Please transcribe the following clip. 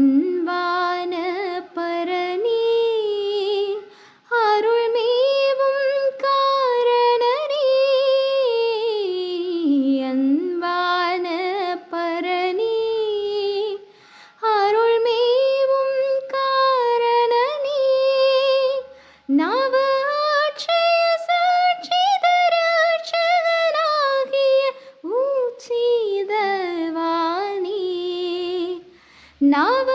തൻവാന नाव